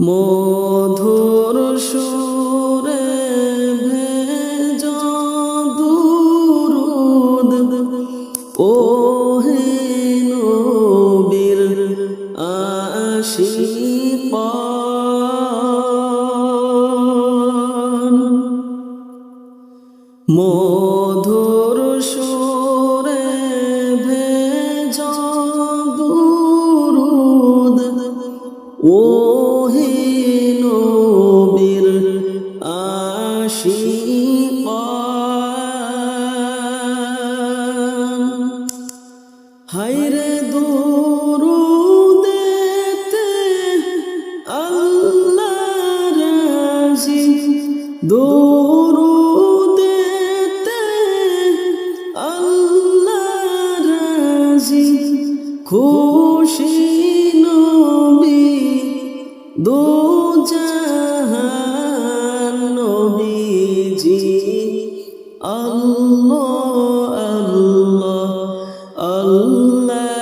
মধুর সুর। দৌড়েতে আল্লাহ রাজি খুশি নবী দো জাহান নবীজি। আল্লাহ আল্লাহ আল্লাহ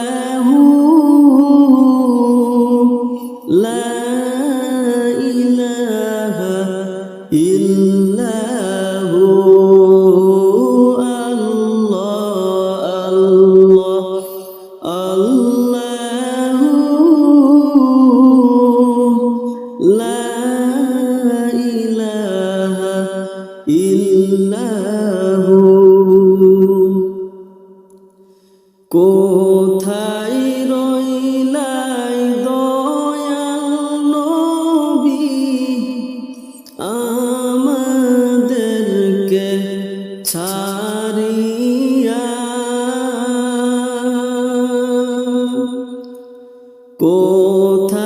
ইল্লাহু। কোথায় রইলাই দয়াল নবী? আমাদেরকে ছাড়িয়া। কোথায়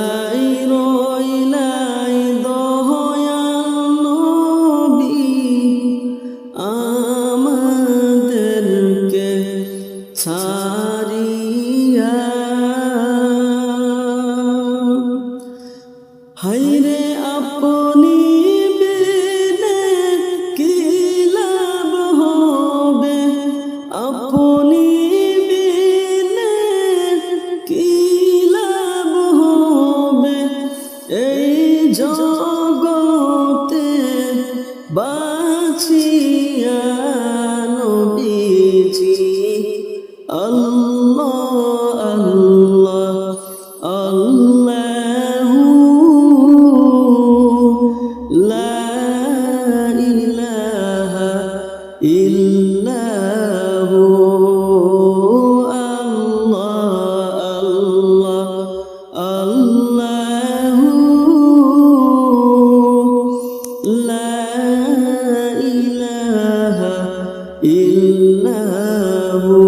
গুণাবো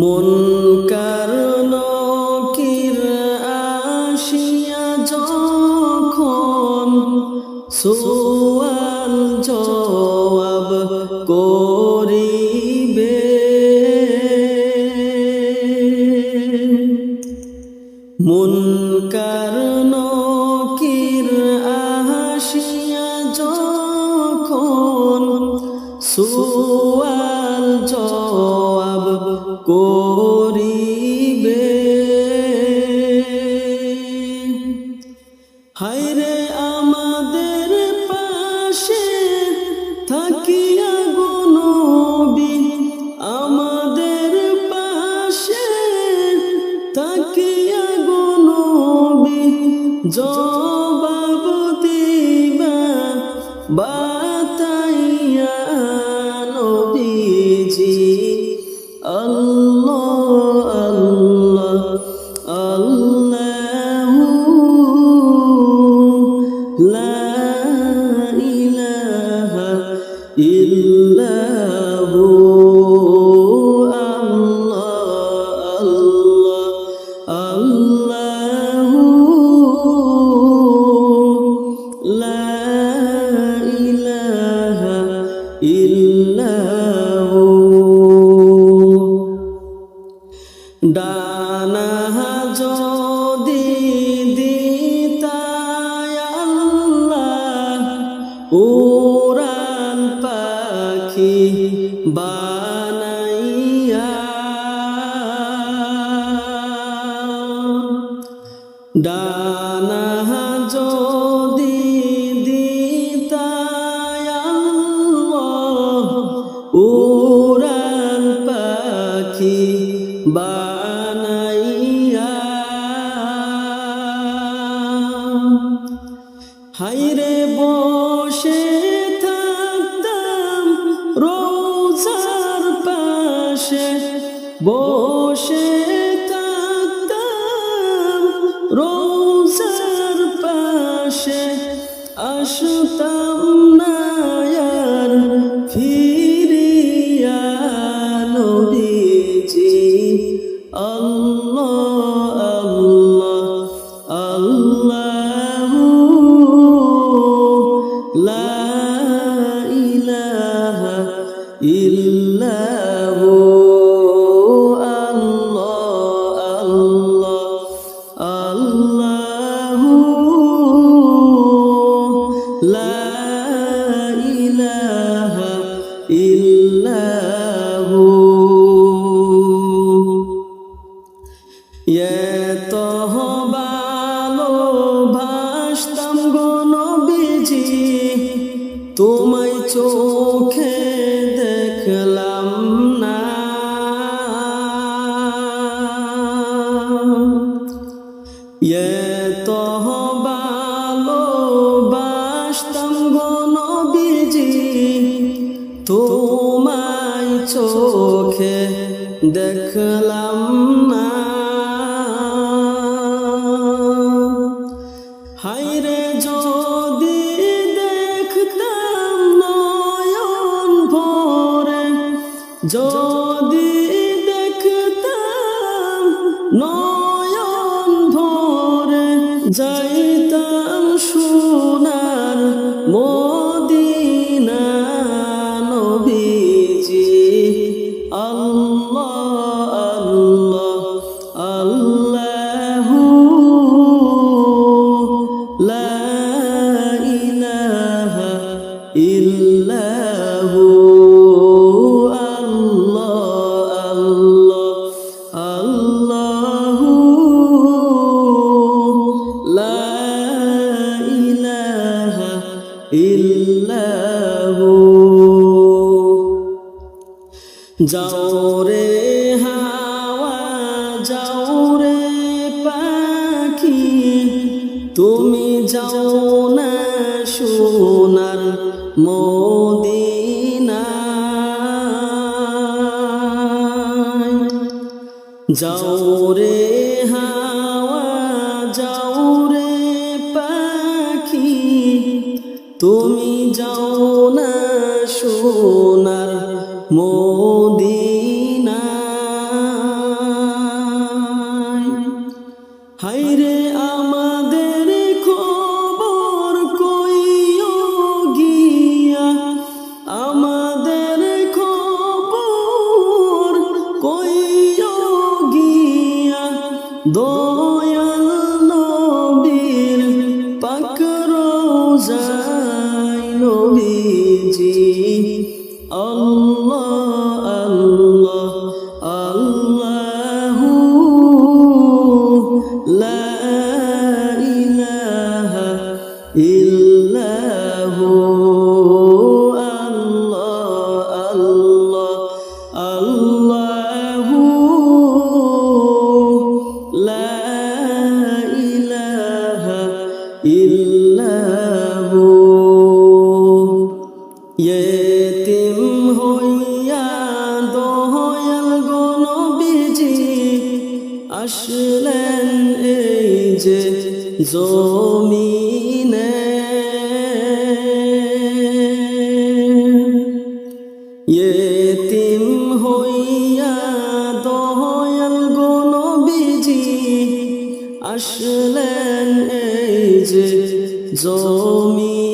মন কারণ কির আসিয়া যখন সোয়াল জবাব করিবে। মন কারণ সুয়াল জবাব কো love. এত ভালো ভাসতাম গণবিজি তোমায় চোখে দেখলাম না। এত ভালো ভাসতাম গণবিজি তোমায় চোখে দেখলাম না। যাইতা না সোনার মদিনা। যাও রে জমিনে। ইয়েতিম হইয়া দয়াল গণবিজি আসলেন এই যে জমিন।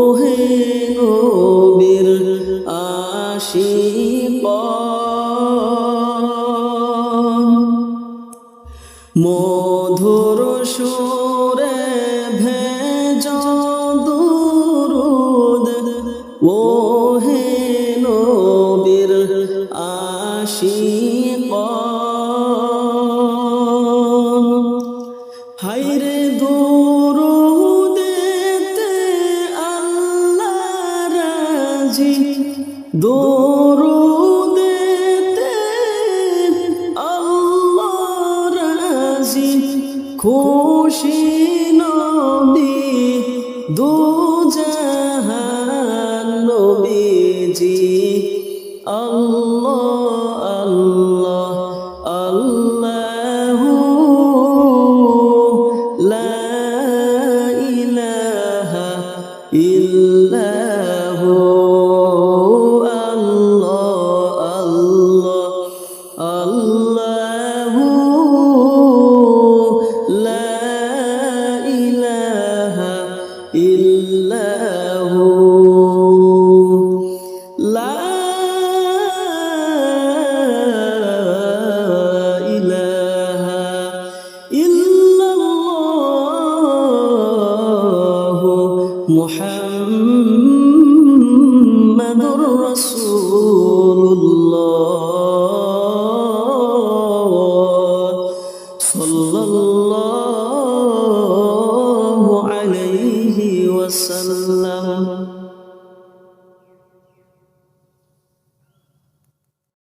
নবীর আশিক। হাইরে দুরুদেতে রাজি। খুশি নবী দু محمد